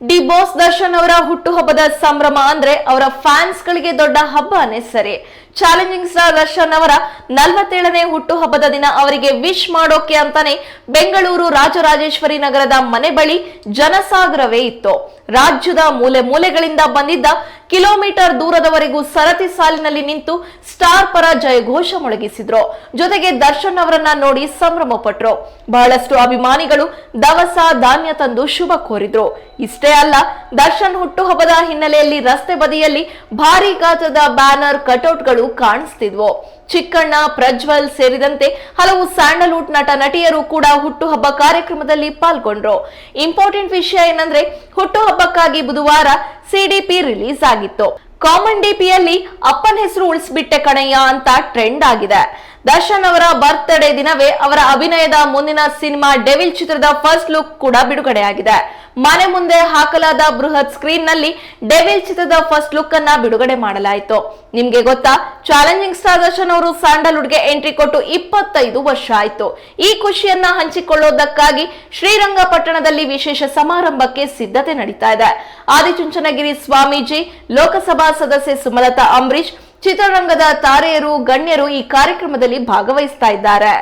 D boss Darshan ಅವರ ಹುಟ್ಟುಹಬ್ಬದ ಸಂಭ್ರಮ ಅಂದ್ರೆ ಅವರ ಫ್ಯಾನ್ಸ್ ಗಳಿಗೆ ದೊಡ್ಡ ಹಬ್ಬನೇ ಸರಿ. ಚಾಲೆಂಜಿಂಗ್ ಸ್ಟಾರ್ ದರ್ಶನ್ ಅವರ ನಲವತ್ತೇಳನೇ ಹುಟ್ಟುಹಬ್ಬದ ದಿನ ಅವರಿಗೆ ವಿಶ್ ಮಾಡೋಕೆ ಅಂತಾನೆ ಬೆಂಗಳೂರು ರಾಜರಾಜೇಶ್ವರಿ ನಗರದ ಮನೆ ಬಳಿ ಜನಸಾಗರವೇ ಇತ್ತು. ರಾಜ್ಯದ ಮೂಲೆ ಮೂಲೆಗಳಿಂದ ಬಂದಿದ್ದ ಕಿಲೋಮೀಟರ್ ದೂರದವರೆಗೂ ಸರತಿ ಸಾಲಿನಲ್ಲಿ ನಿಂತು ಸ್ಟಾರ್ ಪರ ಜಯಘೋಷ ಮೊಳಗಿಸಿದ್ರು. ಜೊತೆಗೆ ದರ್ಶನ್ ಅವರನ್ನ ನೋಡಿ ಸಂಭ್ರಮ ಪಟ್ರು. ಬಹಳಷ್ಟು ಅಭಿಮಾನಿಗಳು ದವಸ ಧಾನ್ಯ ತಂದು ಶುಭ ಕೋರಿದ್ರು. ಇಷ್ಟೇ ಅಲ್ಲ, ದರ್ಶನ್ ಹುಟ್ಟುಹಬ್ಬದ ಹಿನ್ನೆಲೆಯಲ್ಲಿ ರಸ್ತೆ ಬದಿಯಲ್ಲಿ ಭಾರಿ ಗಾತ್ರದ ಬ್ಯಾನರ್ ಕಟೌಟ್ಗಳು ಕಾಣಿಸ್ತಿದ್ವು. ಚಿಕ್ಕಣ್ಣ, ಪ್ರಜ್ವಲ್ ಸೇರಿದಂತೆ ಹಲವು ಸ್ಯಾಂಡಲ್ವುಡ್ ನಟ ನಟಿಯರು ಕೂಡ ಹುಟ್ಟುಹಬ್ಬ ಕಾರ್ಯಕ್ರಮದಲ್ಲಿ ಪಾಲ್ಗೊಂಡ್ರು. ಇಂಪಾರ್ಟೆಂಟ್ ವಿಷಯ ಏನಂದ್ರೆ, ಹುಟ್ಟುಹಬ್ಬಕ್ಕಾಗಿ ಬುಧವಾರ ಸಿಡಿಪಿ ರಿಲೀಸ್ ಆಗಿತ್ತು. ಕಾಮನ್ ಡಿಪಿಯಲ್ಲಿ ಅಪ್ಪನ ಹೆಸರು ಉಳಿಸ್ಬಿಟ್ಟೆ ಕಣಯ್ಯ ಅಂತ ಟ್ರೆಂಡ್ ಆಗಿದೆ. ದರ್ಶನ್ ಅವರ ಬರ್ತ್ಡೇ ದಿನವೇ ಅವರ ಅಭಿನಯದ ಮುಂದಿನ ಸಿನಿಮಾ ಡೆವಿಲ್ ಚಿತ್ರದ ಫಸ್ಟ್ ಲುಕ್ ಕೂಡ ಬಿಡುಗಡೆಯಾಗಿದೆ. ಮನೆ ಮುಂದೆ ಹಾಕಲಾದ ಬೃಹತ್ ಸ್ಕ್ರೀನ್ನಲ್ಲಿ ಡೆವಿಲ್ ಚಿತ್ರದ ಫಸ್ಟ್ ಲುಕ್ ಅನ್ನ ಬಿಡುಗಡೆ ಮಾಡಲಾಯಿತು. ನಿಮ್ಗೆ ಗೊತ್ತಾ ಚಾಲೆಂಜಿಂಗ್ ಸ್ಟಾರ್ ದರ್ಶನ್ ಅವರು ಸ್ಯಾಂಡಲ್ವುಡ್ಗೆ ಎಂಟ್ರಿ ಕೊಟ್ಟು ಇಪ್ಪತ್ತೈದು ವರ್ಷ ಆಯ್ತು. ಈ ಖುಷಿಯನ್ನ ಹಂಚಿಕೊಳ್ಳೋದಕ್ಕಾಗಿ ಶ್ರೀರಂಗಪಟ್ಟಣದಲ್ಲಿ ವಿಶೇಷ ಸಮಾರಂಭಕ್ಕೆ ಸಿದ್ಧತೆ ನಡೀತಾ ಇದೆ. ಆದಿಚುಂಚನಗಿರಿ ಸ್ವಾಮೀಜಿ, ಲೋಕಸಭಾ ಸದಸ್ಯೆ ಸುಮಲತಾ ಅಂಬರೀಶ್ ಚಿತ್ರರಂಗದ ತಾರೆಯರು ಗಣ್ಯರು ಈ ಕಾರ್ಯಕ್ರಮದಲ್ಲಿ ಭಾಗವಹಿಸ್ತಾ ಇದ್ದಾರೆ.